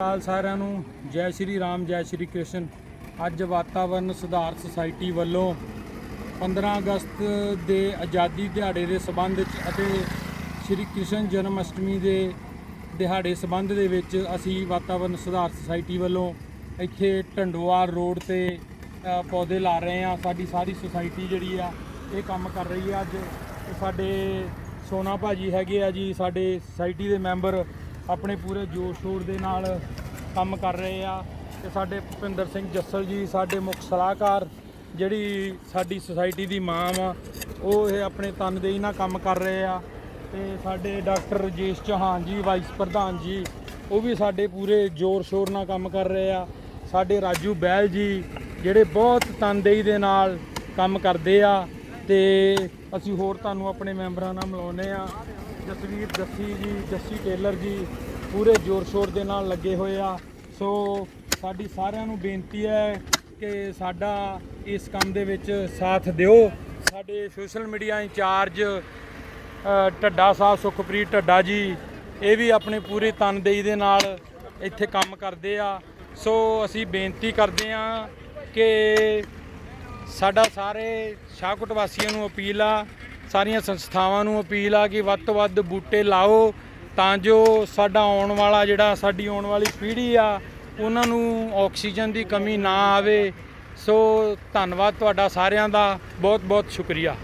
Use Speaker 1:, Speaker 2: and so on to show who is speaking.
Speaker 1: ਸਾਲ ਸਾਰਿਆਂ ਨੂੰ ਜੈ ਸ਼੍ਰੀ ਰਾਮ, ਜੈ ਸ਼੍ਰੀ ਕ੍ਰਿਸ਼ਨ। ਅੱਜ ਵਾਤਾਵਰਣ ਸੁਧਾਰ ਸੁਸਾਇਟੀ ਵੱਲੋਂ 15 ਅਗਸਤ ਦੇ ਆਜ਼ਾਦੀ ਦਿਹਾੜੇ ਦੇ ਸਬੰਧ ਵਿੱਚ ਅਤੇ ਸ਼੍ਰੀ ਕ੍ਰਿਸ਼ਨ ਜਨਮ ਅਸ਼ਟਮੀ ਦੇ ਦਿਹਾੜੇ ਸਬੰਧ ਦੇ ਵਿੱਚ ਅਸੀਂ ਵਾਤਾਵਰਣ ਸੁਧਾਰ ਸੁਸਾਇਟੀ ਵੱਲੋਂ ਇੱਥੇ ਢੰਡੋਆਲ ਰੋਡ ਤੇ ਪੌਦੇ ਲਾ ਰਹੇ ਹਾਂ। ਸਾਡੀ ਸਾਰੀ ਸੁਸਾਇਟੀ ਜਿਹੜੀ ਆ, ਇਹ ਕੰਮ ਕਰ ਰਹੀ ਆ ਅੱਜ। ਸਾਡੇ ਸੋਨਾ ਭਾਜੀ ਹੈਗੇ ਆ ਜੀ, ਸਾਡੇ ਸੁਸਾਇਟੀ ਦੇ ਮੈਂਬਰ ਆਪਣੇ ਪੂਰੇ ਜੋਸ਼ ਸ਼ੋਰ ਦੇ ਨਾਲ ਕੰਮ ਕਰ ਰਹੇ ਆ ਤੇ ਸਾਡੇ ਭੁਪਿੰਦਰ ਸਿੰਘ ਜੱਸਲ ਜੀ, ਸਾਡੇ ਮੁੱਖ ਸਲਾਹਕਾਰ ਜਿਹੜੀ ਸਾਡੀ ਸੁਸਾਇਟੀ ਦੀ ਮਾਂ ਵਾ, ਉਹ ਇਹ ਆਪਣੇ ਤਨਦੇਹੀ ਨਾਲ ਕੰਮ ਕਰ ਰਹੇ ਆ ਤੇ ਸਾਡੇ ਡਾਕਟਰ ਰਜੇਸ਼ ਚੌਹਾਨ ਜੀ ਵਾਈਸ ਪ੍ਰਧਾਨ ਜੀ, ਉਹ ਵੀ ਸਾਡੇ ਪੂਰੇ ਜ਼ੋਰ ਸ਼ੋਰ ਨਾਲ ਕੰਮ ਕਰ ਰਹੇ ਆ। ਸਾਡੇ ਰਾਜੂ ਬੈਲ ਜੀ, ਜਿਹੜੇ ਬਹੁਤ ਤਨਦੇਹੀ ਦੇ ਨਾਲ ਕੰਮ ਕਰਦੇ ਆ ਤੇ ਅਸੀਂ ਹੋਰ ਤੁਹਾਨੂੰ ਆਪਣੇ ਮੈਂਬਰਾਂ ਨਾਲ ਮਿਲਾਉਂਦੇ ਆ ਜਸਵੀਰ ਜੱਸੀ ਜੀ, ਜੱਸੀ ਟੇਲਰ ਜੀ, ਪੂਰੇ ਜ਼ੋਰ ਸ਼ੋਰ ਦੇ ਨਾਲ ਲੱਗੇ ਹੋਏ ਆ। ਸੋ ਸਾਡੀ ਸਾਰਿਆਂ ਨੂੰ ਬੇਨਤੀ ਹੈ ਕਿ ਸਾਡਾ ਇਸ ਕੰਮ ਦੇ ਵਿੱਚ ਸਾਥ ਦਿਓ। ਸਾਡੇ social media incharge Dhadda Sahib Sukhpreet Dhadda ji, ਇਹ ਵੀ ਆਪਣੇ ਪੂਰੀ ਤਨਦੇਹੀ ਦੇ ਨਾਲ ਇੱਥੇ ਕੰਮ ਕਰਦੇ ਆ। ਸੋ ਅਸੀਂ ਬੇਨਤੀ ਕਰਦੇ ਆ ਕਿ ਸਾਡਾ ਸਾਰੇ ਸ਼ਾਹਕੋਟ ਵਾਸੀਆਂ ਨੂੰ ਅਪੀਲ ਆ, ਸਾਰੀਆਂ ਸੰਸਥਾਵਾਂ ਨੂੰ ਅਪੀਲ ਆ ਕਿ ਵੱਧ ਤੋਂ ਵੱਧ ਬੂਟੇ ਲਾਓ, ਤਾਂ ਜੋ ਸਾਡਾ ਆਉਣ ਵਾਲਾ ਜਿਹੜਾ ਸਾਡੀ ਆਉਣ ਵਾਲੀ ਪੀੜ੍ਹੀ ਆ, ਉਹਨਾਂ ਨੂੰ ਆਕਸੀਜਨ ਦੀ ਕਮੀ ਨਾ ਆਵੇ। ਸੋ ਧੰਨਵਾਦ ਤੁਹਾਡਾ ਸਾਰਿਆਂ ਦਾ ਬਹੁਤ ਬਹੁਤ ਸ਼ੁਕਰੀਆ।